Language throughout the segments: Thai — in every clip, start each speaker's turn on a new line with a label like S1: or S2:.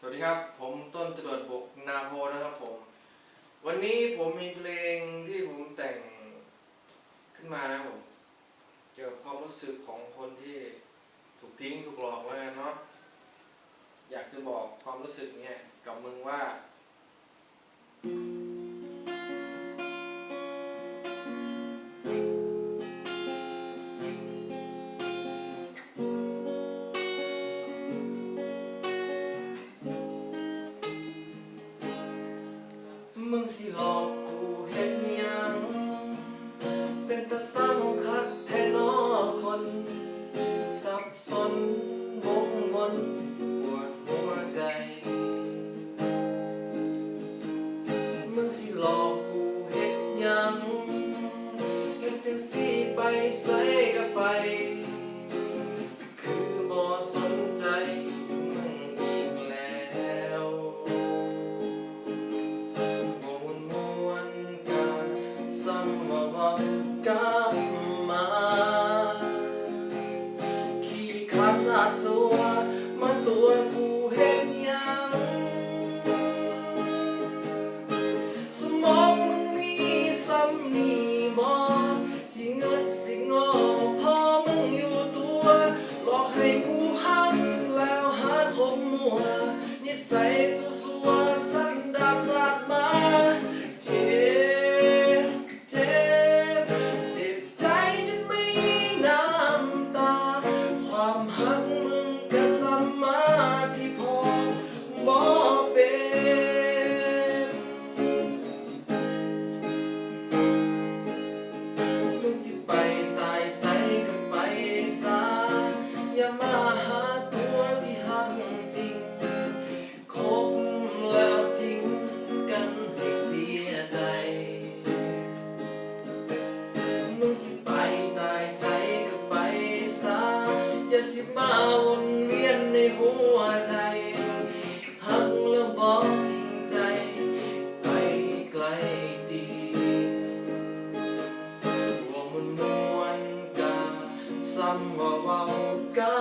S1: สวัสดีครับ ผมต้นจรวดบกนาโพนะครับผม วันนี้ผมมีเพลงที่ผมแต่งขึ้นมานะผม เกี่ยวกับความรู้สึกของคนที่ถูกทิ้งถูกหลอกแล้วเนาะอยากจะบอกความรู้สึกเนี่ยกับมึงว่า สิหลอกกูเห็นยัง เป็นตาซ้ำคักแท้นอคนสับสนงงงนปวดหัวใจ มึงสิหลอกกูเห็นยังเห็นจังสีไปใส่ก็ไป มาวนเวียนในหัวใจหังแล้วบอกจริงใจ ไปไกลดีว่ามันมวนกาซ้ำว่าเว้ากา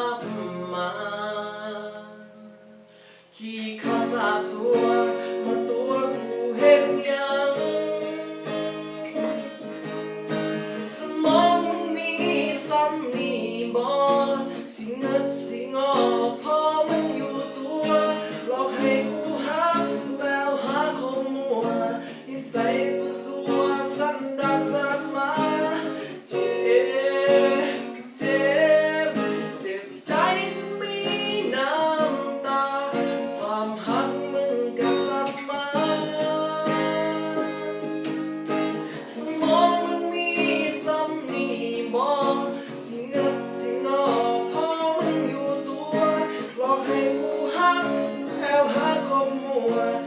S1: world.